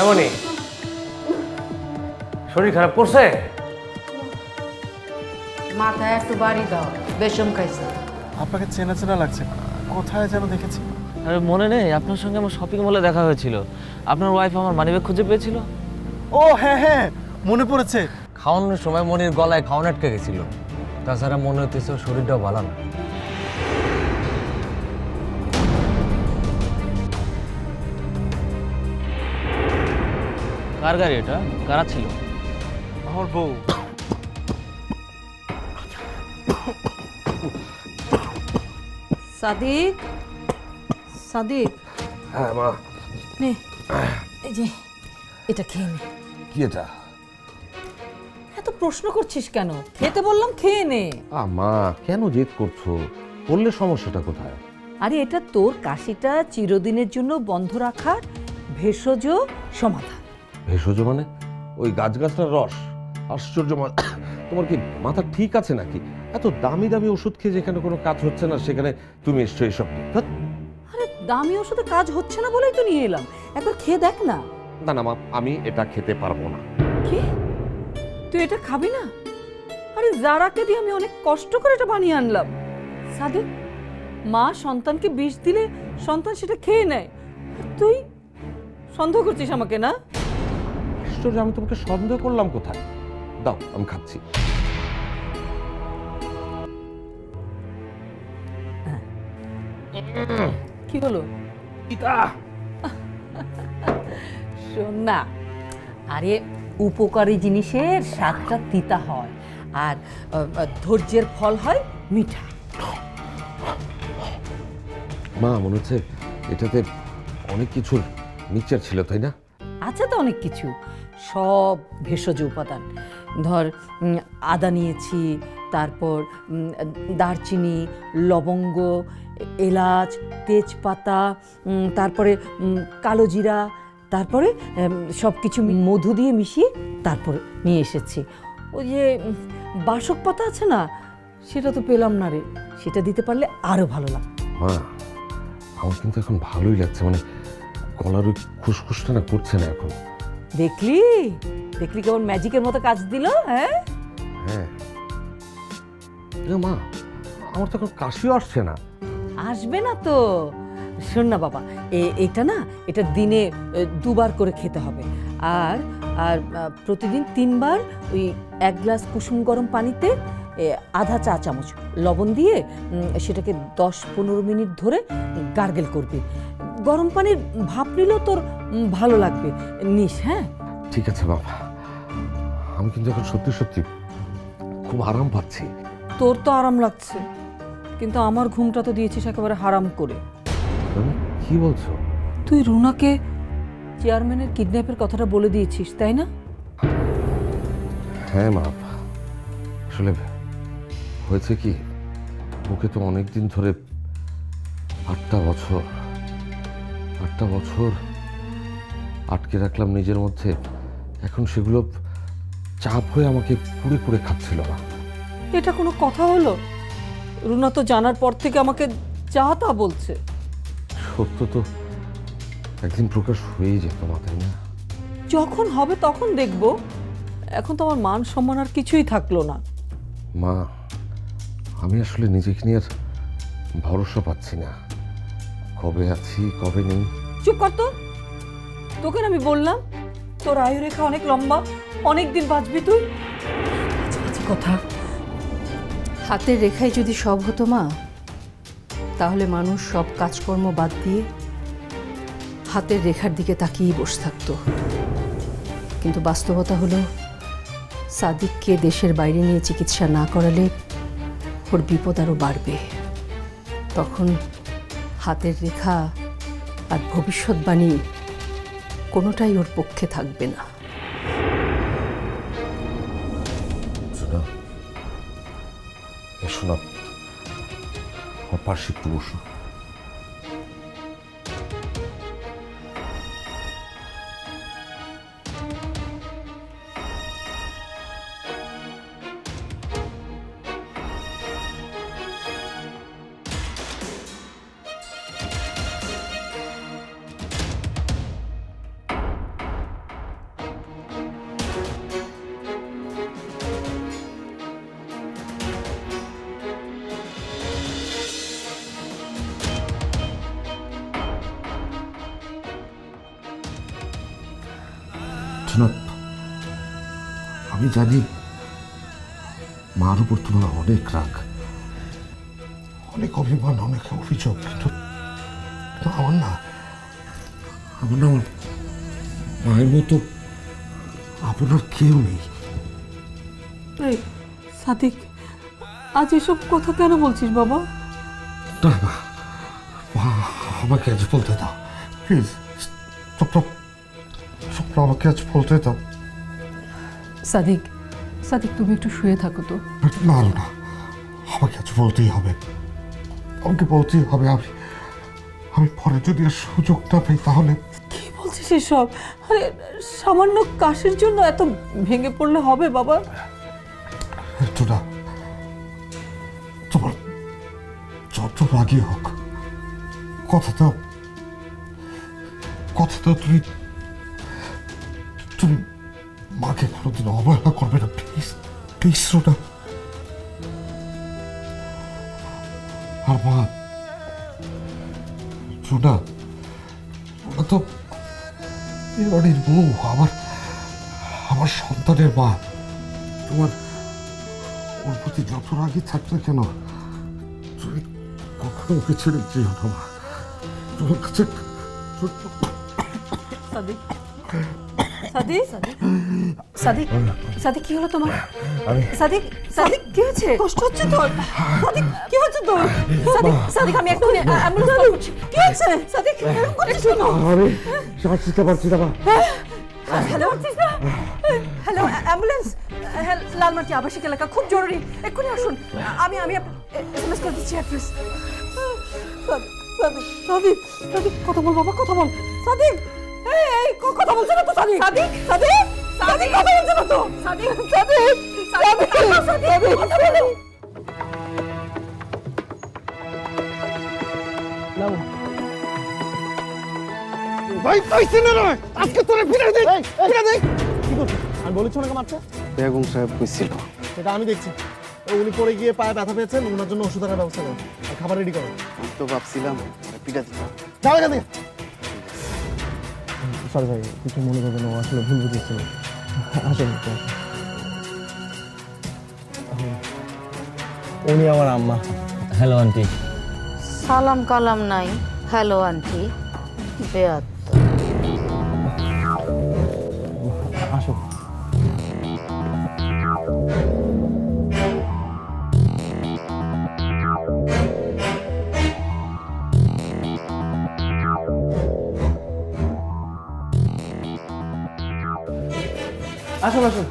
এমনই শরীর খারাপ করছে? মাথায় একটু বাড়ি দাও বেশম খাইছে। আপনাকে চেনা চেনা লাগছে কোথায় যেন দেখেছি। আরে মনে নেই আপনার সঙ্গে আমার শপিং মলে দেখা হয়েছিল। আপনার ওয়াইফ আমার মানিব্যাগ খুঁজে পেয়েছিল। ও হ্যাঁ হ্যাঁ মনে পড়েছে। খাওয়ানোর সময় মনির গলায় খাওয়ান আটকে গেছিল। তাছাড়া মনে হতেছে শরীরটাও ভালো না। কার গাড়ি এটা? কারা ছিল? আমার বউ। সাদিক? সাদিক? হ্যাঁ মা। নে। এই যে এটা খেয়ে নে। কি এটা? এত প্রশ্ন করছিস কেন? খেতে বললাম খেয়ে নে। আ মা কেন জেদ করছ? বললে সমস্যাটা কোথায়? আরে এটা তোর কাশিটা চিরদিনের জন্য বন্ধ রাখার ভেষজ সমাধান। ভেষজ মানে? ওই গাছগাছটার রস। আশ্চর্য তোমার কি মাথা ঠিক আছে নাকি? এত দামি দামি ওষুধ খেয়ে যেখানে কোনো কাজ হচ্ছে না সেখানে তুমি এসছো এসব আরে দামি ওষুধে কাজ হচ্ছে না বলেই তো নিয়ে এলাম। একবার খেয়ে দেখ না। না না মা আমি এটা খেতে পারব না। কি? তুই এটা খাবি না? আরে জারাকে দিয়ে আমি অনেক কষ্ট করে এটা বানিয়ে আনলাম। সাদিক মা সন্তানকে বিষ দিলে সন্তান সেটা খেয়ে নেয়। তুই সন্দেহ করছিস আমাকে না? আশ্চর্য আমি তোমাকে সন্দেহ করলাম কোথায়? দাও আমি খাচ্ছি। কি হলো? শোন না আরে উপকারী জিনিসের স্বাদটা তিতা হয় আর ধৈর্যের ফল হয় মিঠা। মা মনে হচ্ছে এটাতে অনেক কিছুর মিক্সচার ছিল তাই না? আছে তো অনেক কিছু। সব ভেষজ উপাদান। ধর আদা নিয়েছি, তারপর দারচিনি, লবঙ্গ, এলাচ, তেজপাতা তারপরে কালো জিরা, তারপরে সব কিছু মধু দিয়ে মিশিয়ে তারপর নিয়ে এসেছি। ওই যে বাসক পাতা আছে না, সেটা তো পেলাম না রে। সেটা দিতে পারলে আরও ভালো লাগতো। মা, আমার কিন্তু এখন ভালোই লাগছে মানে গলার ওই খুসখুসটা না করছে না এখন। দেখলি? দেখলি কেমন ম্যাজিকের মতো কাজ দিল হ্যাঁ? হ্যাঁ। মা আমার তো এখন কাশিও আসছে না। আসবে না তো। শোন না বাবা এটা না এটা দিনে দুবার করে খেতে হবে। আর আর প্রতিদিন তিনবার ওই এক গ্লাস কুসুম গরম পানিতে আধা চা চামচ লবণ দিয়ে সেটাকে দশ পনেরো মিনিট ধরে গার্গেল করবি। গরম পানির ভাপ নিলেও তোর ভালো লাগবে। নিস হ্যাঁ? ঠিক আছে বাবা। আমি কিন্তু এখন সত্যি সত্যি খুব আরাম পাচ্ছি। তোর তো আরাম লাগছে কিন্তু আমার ঘুমটা তো দিয়েছিস একেবারে হারাম করে। মানে কি বলছো? তুই রুনাকে চেয়ারম্যানের কিডন্যাপের কথাটা বলে দিয়েছিস তাই না? হ্যাঁ মা। আসলে হয়েছে কি ওকে তো অনেক দিন ধরে আটটা বছর আটটা বছর আটকে রাখলাম নিজের মধ্যে এখন সেগুলো চাপ হয়ে আমাকে কুড়ে কুড়ে খাচ্ছিল না। এটা কোনো কথা হলো? রুনা তো জানার পর থেকে আমাকে যা তা বলছে। সত্য তো একদিন প্রকাশ হয়েই যেত মা তাই না? যখন হবে তখন দেখব। এখন তো আমার মান সম্মান আর কিছুই থাকল না। মা আমি আসলে নিজেকে নিয়ে আর ভরসা পাচ্ছি না। কবে আছি কবে নেই? চুপ কর তো। তোকে না আমি বললাম তোর আয়ু রেখা অনেক লম্বা অনেক দিন বাঁচবি তুই। আচ্ছা আচ্ছা কথা। হাতের রেখায় যদি সব হতো মা তাহলে মানুষ সব কাজকর্ম বাদ দিয়ে হাতের রেখার দিকে তাকিয়েই বসে থাকতো। কিন্তু বাস্তবতা হলো সাদিককে দেশের বাইরে নিয়ে চিকিৎসা না করালে ওর বিপদ আরও বাড়বে। তখন হাতের রেখা আর ভবিষ্যৎবাণী কোনোটাই ওর পক্ষে থাকবে না। শোনা পার্শ্বিক একটু আমি জানি মার উপর তোমার অনেক রাগ অনেক অভিমান অনেক অভিযোগ কিন্তু আমার না আমার না আমার মায়ের মতো আপনার কেউ নেই। সাদিক আজ এসব কথা কেন বলছিস বাবা? না মা আমাকে আজ বলতে দাও প্লিজ আমাকে আজ বলতে দাও। সাদিক সাদিক তুমি একটু শুয়ে থাকো তো। না না আমাকে আজ বলতেই হবে। আমাকে বলতেই হবে আমি আমি পরে যদি আর সুযোগটা পাই তাহলে কি বলছিস এসব? আরে সামান্য কাশির জন্য এত ভেঙে পড়লে হবে বাবা। একটু না তোমার যত রাগই হোক কথা দাও কথা দাও তুমি তুমি মাকে কোনোদিন অবহেলা করবে না প্লিজ প্লিজ রোনা। আর মা, রোনা ওরা তো ইরানির বউ, আমার আমার সন্তানের মা। তোমার ওর প্রতি যত রাগই থাক না কেন, তুমি কখনো ওকে ছেড়ে যেও না, মা। তোমার কাছে সাদিক? সাদিক সাদিক সাদিক কি হলো তোমার? সাদিক সাদিক কি হয়েছে কষ্ট হচ্ছে তোর? সাদিক কি হচ্ছে তোর? সাদিক সাদিক আমি এক্ষুনি অ্যাম্বুলেন্স কল করছি কি হচ্ছে? সাদিক এরকম করছিস কেন? আমি শ্বাস নিতে পারছি না মা হ্যালো হ্যালো অ্যাম্বুলেন্স? হ্যাঁ লালমাটি আবাসিক এলাকা খুব জরুরি। এক্ষুনি আসুন। আমি আমি এসএমএস করে দিচ্ছি অ্যাড্রেস সাদিক সাদিক সাদিক কথা বল বাবা কথা বল। সাদিক এই এই কথা বলছে না তো সাদিক? সাদিক? সাদিক? সাদিক? কথা বলছে না তো? সাদিক? সাদিক? সাদিক? সাদিক? কথা বলো। ভাই পাইছে না রে আজকে তোরে ফিরে দে ফিরে দে। কি করছিস? আমি বলেছি ওনাকে মারতে? বেগম সাহেব কইছিল। সেটা আমি দেখছি। উনি পড়ে গিয়ে পায়ে ব্যথা পেয়েছেন ওনার জন্য ওষুধ আনার ব্যবস্থা করো আর খাবার রেডি করো তো ভাবছিলাম পিঠা দিতাম যাও এখান থেকে। সরি ভাই কিছু মনে করবেন না আসলে ভুল বুঝেছিল। আসেন উনি আমার আম্মা। Hello aunty. সালাম কালাম নাই। Hello aunty. বেয়াত আসুন আসুন।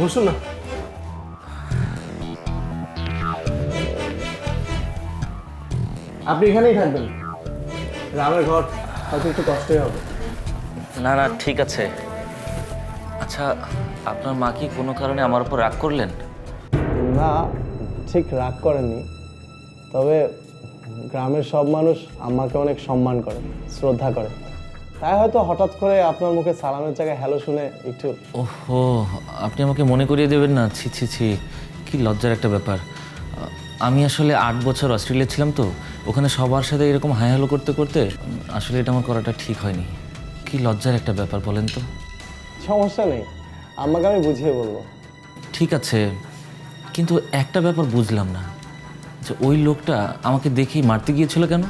বসুন না। আপনি এখানেই থাকবেন। রামের ঘর হয়তো একটু কষ্টই হবে। না না ঠিক আছে। আচ্ছা আপনার মা কি কোনো কারণে আমার উপর রাগ করলেন? না ঠিক রাগ করেনি তবে গ্রামের সব মানুষ আমাকে অনেক সম্মান করে শ্রদ্ধা করে। তাই হয়তো হঠাৎ করে আপনার মুখে সালামের জায়গায় হ্যালো শুনে একটু ওহো আপনি আমাকে মনে করিয়ে দেবেন না? ছি ছি ছি কি লজ্জার একটা ব্যাপার। আমি আসলে আট বছর অস্ট্রেলিয়া ছিলাম তো ওখানে সবার সাথে এরকম হাই হ্যালো করতে করতে আসলে এটা আমার করাটা ঠিক হয়নি। কি লজ্জার একটা ব্যাপার বলেন তো। সমস্যা নেই আমাকে আমি বুঝিয়ে বলব। ঠিক আছে কিন্তু একটা ব্যাপার বুঝলাম না যে ওই লোকটা আমাকে দেখেই মারতে গিয়েছিল কেন?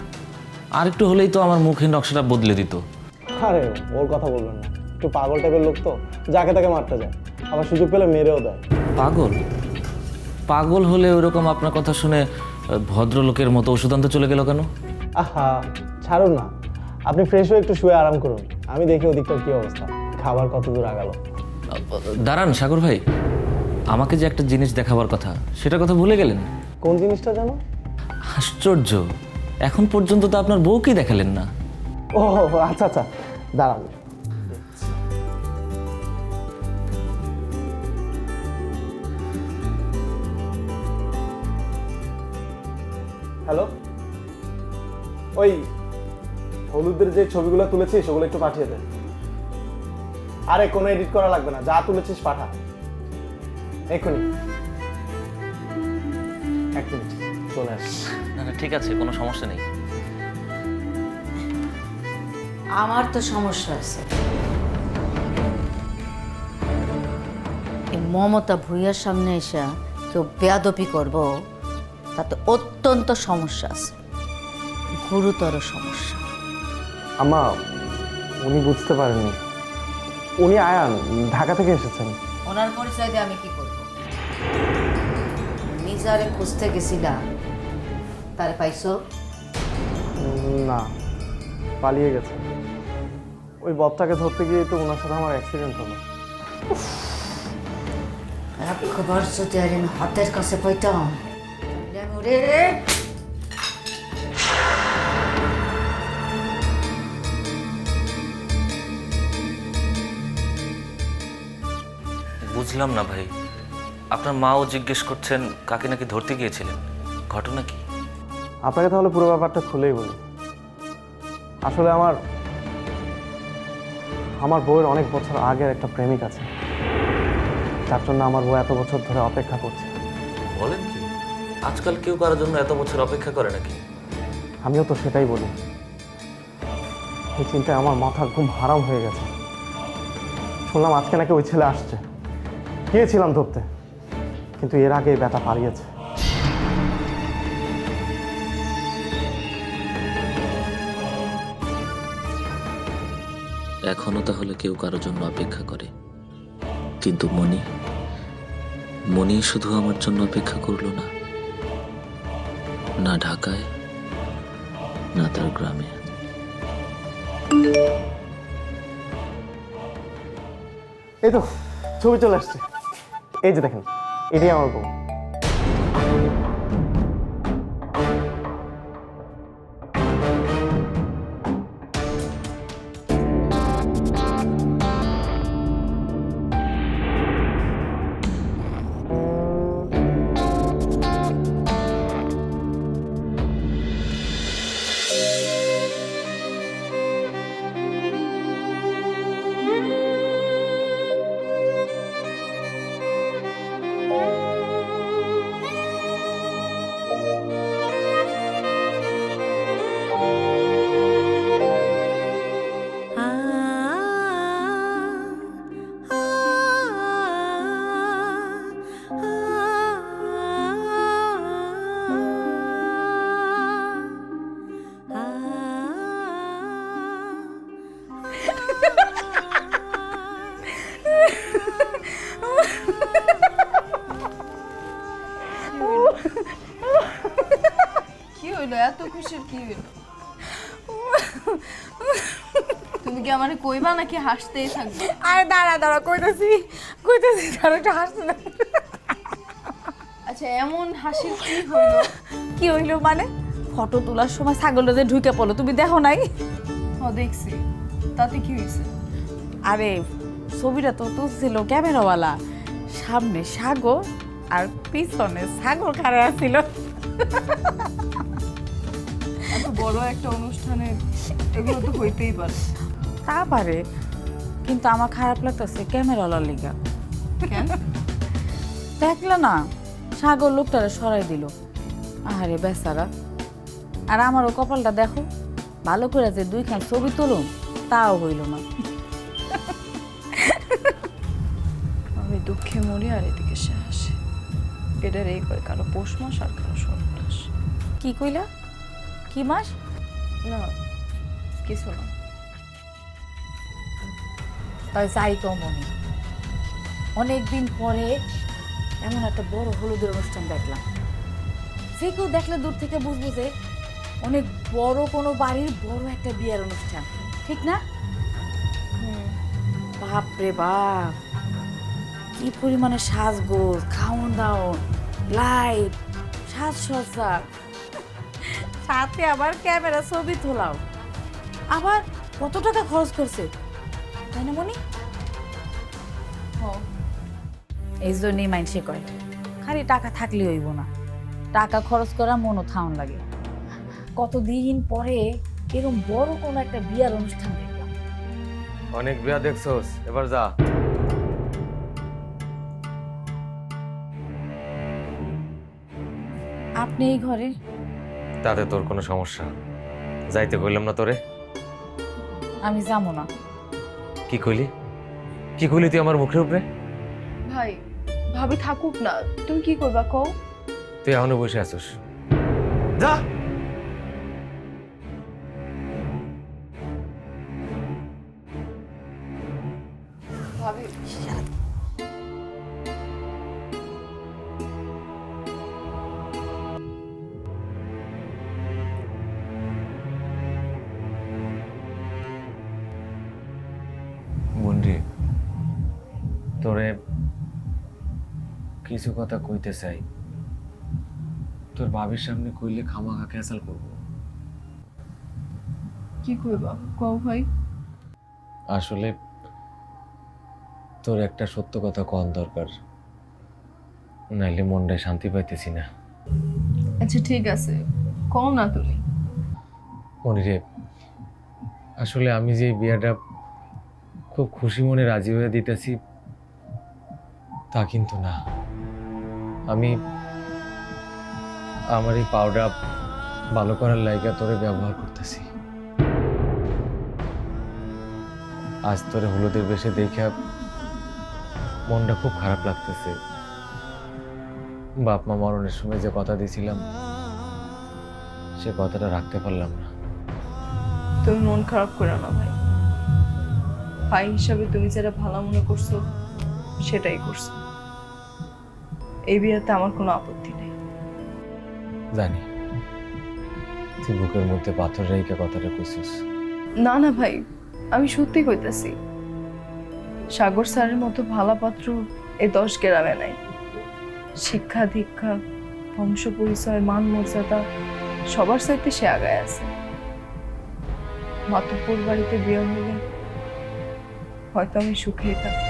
আর একটু হলেই তো আমার মুখের নকশাটা বদলে দিত। আরে ওর কথা বলবেন না। একটু পাগল টাইপের লোক তো যাকে তাকে মারতে যায়। আবার সুযোগ পেলে মেরেও দেয়। পাগল? পাগল হলে ওরকম আপনার কথা শুনে ভদ্রলোকের মতো ওষুধ আনতে চলে গেল কেন? আহা ছাড়ুন না। আপনি ফ্রেশ হয়ে একটু শুয়ে আরাম করুন। আমি দেখি ওদিকটার কি অবস্থা। খাবার কত দূর আগালো। দাঁড়ান সাগর ভাই। আমাকে যে একটা জিনিস দেখাবার কথা সেটা কথা ভুলে গেলেন? কোন জিনিসটা জানো? আশ্চর্য। এখন পর্যন্ত তো আপনার বউকেই দেখালেন না। ও আচ্ছা আচ্ছা। দাঁড়ান হ্যালো ওই হলুদের যে ছবিগুলো তুলেছিস ওগুলো একটু পাঠিয়ে দে। আরে কোনো এডিট করা লাগবে না যা তুলেছিস পাঠা। এক্ষুনি। এক মিনিট চলে আস। না না ঠিক আছে কোনো সমস্যা নেই। আমার তো সমস্যা আছে এই মমতা ভুইয়ার সামনে এসে কেউ বেয়াদপি করব তাতে অত্যন্ত সমস্যা আছে। গুরুতর সমস্যা। আমা উনি বুঝতে পারেননি। উনি আয়ান ঢাকা থেকে এসেছেন। ওনার পরিচয় দিয়ে আমি কি করব? নিজারে খুঁজতে গেছিলাম তারে পাইছো? না পালিয়ে গেছে। ওই ববটাকে ধরতে গিয়ে তো ওনার সাথে আমার অ্যাক্সিডেন্ট হলো। একবার যদি আর আমি হাতের কাছে পাইতাম। তাহলে আমি ওরে বুঝলাম না ভাই। আপনার মাও জিজ্ঞেস করছেন কাকে নাকি ধরতে গিয়েছিলেন? ঘটনা কি? আপনাকে তাহলে পুরো ব্যাপারটা খুলেই বলি। আসলে আমার আমার বউয়ের অনেক বছর আগের একটা প্রেমিক আছে। তার জন্য আমার বউ এত বছর ধরে অপেক্ষা করছে। বলেন কি? আজকাল কেউ কারোর জন্য এত বছর অপেক্ষা করে নাকি? আমিও তো সেটাই বলি। এই চিন্তায় আমার মাথা ঘুম হারাম হয়ে গেছে। শুনলাম আজকে নাকি ওই ছেলে আসছে। গিয়েছিলাম ধরতে। কিন্তু এর আগে ব্যাটা পালিয়েছে। এখনও তাহলে কেউ কারোর জন্য অপেক্ষা করে। কিন্তু মনি মনি শুধু আমার জন্য অপেক্ষা করল না। না ঢাকায়, না তার গ্রামে। এই তো, ছবি চলে আসছে। এই যে দেখেন, এটাই আমার বউ। তুমি কি আমারে কইবা নাকি হাসতেই থাকবে? আরে দাঁড়া দাঁড়া কইতেছি কইতেছি দাঁড়া একটু হাসতে দাও। আচ্ছা এমন হাসি কি হইল? কি হইল মানে? ফটো তোলার সময় ছাগলটা যে ঢুকে পড়ল তুমি দেখো নাই? ও দেখছি। তাতে কি হয়েছে আরে ছবিটা তো তুলছিল ক্যামেরাওয়ালা। সামনে সাগর আর পিছনে ছাগল খাড়া ছিল। বড় একটা অনুষ্ঠানে এগুলো তো হইতেই পারে। তা পারে কিন্তু আমার খারাপ লাগতেছে ক্যামেরাওয়ালার লিগা। কেন? দেখলে না সাগর লোকটারে সরাই দিল। আরে বেচারা। আর আমারও কপালটা দেখো ভালো করে যে দুইখান ছবি তুলুম তাও হইল না। আমি দুঃখে মরি আর এদিকে সে হাসে। এটার এই কয় কারও পৌষ মাস আর কারও মাস। কি কইলা? কি মাস? না, কিছু না। তাই যাই তো মনে। অনেকদিন পরে এমন একটা বড় হলুদের অনুষ্ঠান দেখলাম। যে কেউ দেখলে দূর থেকে বুঝব যে অনেক বড় কোনো বাড়ির বড় একটা বিয়ের অনুষ্ঠান। ঠিক না? বাপ রে বাপ। কি পরিমাণে সাজগোজ খাওন দাওন লাইট, সাজসজ্জা। সাথে আবার ক্যামেরা ছবি তোলাও। আবার কত টাকা খরচ করছে? তাই না মনি এই জন্যই মাইনসে কয় খালি টাকা থাকলে হইব না। টাকা খরচ করা মনও থাউন লাগে। কতদিন পরে এরকম বড় কোনো একটা বিয়ার অনুষ্ঠান দেখলাম। অনেক বিয়া দেখছোস এবার যা। আপনি এই ঘরে তাতে তোর কোনো সমস্যা? যাইতে কইলাম না তোরে। আমি যাব না। কি কইলি? কি কইলি তুই আমার মুখের উপরে? ভাই ভাবি থাকুক না। তুমি কি করবা কও? তুই এখনও বসে আছিস। যা! তোরে কিছু কথা কইতে চাই। তোর ভাবির সামনে কইলে খামাখা ক্যাসাল করব। কি করবা কও ভাই। আসলে তোর একটা সত্য কথা কন দরকার। নাইলে মনটায় শান্তি পাইতেছি না। আচ্ছা ঠিক আছে। কও না তুমি। মনিরে আসলে আমি যে বিয়াটা খুব খুশি মনে রাজি হয়ে দিতেছি তা কিন্তু না। আমি, আমার এই পাউডার ভালো করার লাইগা তোরে ব্যবহার করতেছি। আজ তোরে হলুদের বেশে দেখে মনটা খুব খারাপ লাগতেছে। বাপ মা মরণের সময় যে কথা দিয়েছিলাম সে কথাটা রাখতে পারলাম না। তুমি মন খারাপ করো না ভাই। ভাই হিসাবে তুমি যেটা ভালো মনে করছ, সেটাই করছ। এই বিয়েতে আমার কোনো আপত্তি নেই। জানি। তুই বুকের মধ্যে পাথর রেখে কথাটা কইছিস। না না ভাই আমি সত্যি কইতাছি। সাগর স্যারের মতো ভালা পাত্র এই দশ গ্রামে নাই। শিক্ষা দীক্ষা বংশ পরিচয় মান মর্যাদা সবার সাথে সে আগায় আছে। মাতব্বর বাড়িতে বিয়ে হলে হয়তো আমি সুখেই থাকতাম।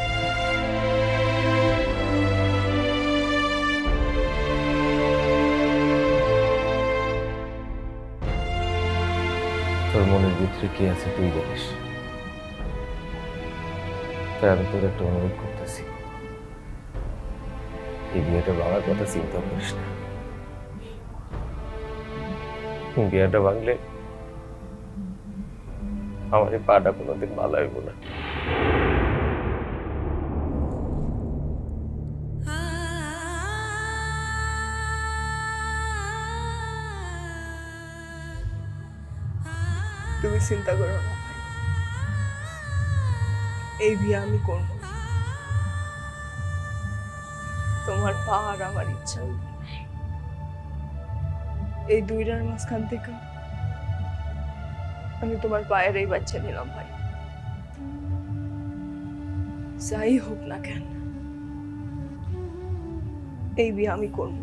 মনের ভিতরে কি আছে তুই জানিস? তাই আমি তোর একটা অনুরোধ করতেছি। এই বিয়েটা ভাঙার কথা চিন্তা করিস না। বিয়েটা ভাঙলে আমার এই পাটা কোনোদিন ভালো হইব না। চিন্তা করো না। এই বিয়ে আমি করব। তোমার পা আর আমার ইচ্ছা এই দুইটার মাঝখান থেকে আমি তোমার পায়ের এই বাচ্চা নিলাম ভাই। যাই হোক না কেন, এই বিয়ে আমি করব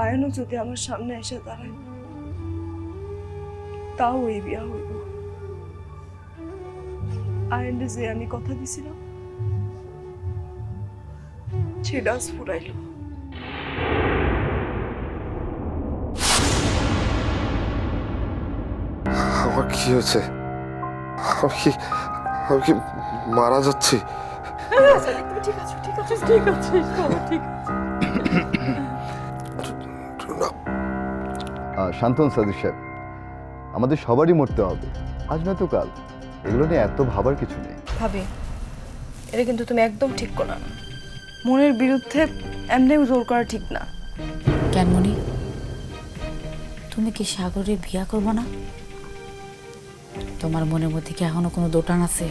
আয়নও যদি আমার সামনে এসে দাঁড়ায় তাও এই বিয়া হইব। আয়েন্ডে যে আমি কথা দিছিলাম সেটা ফুরাইল। আমার কি হয়েছে? আমি কি আমি কি মারা যাচ্ছি? ঠিক আছে ঠিক আছে ঠিক আছে ঠিক শান্তন সাদিক সাহেব। আমাদের সবারই মরতে হবে। আজ নয়তো কাল। এগুলো নিয়ে এত ভাবার কিছু নেই। ভাবি এটা কিন্তু তুমি একদম ঠিক করো না। মনের বিরুদ্ধে এমনিও জোর করা ঠিক না। কেন মনি? তুমি কি সাগরে বিয়া করব না? তোমার মনের মধ্যে কি এখনও কোনো দোটান আছে?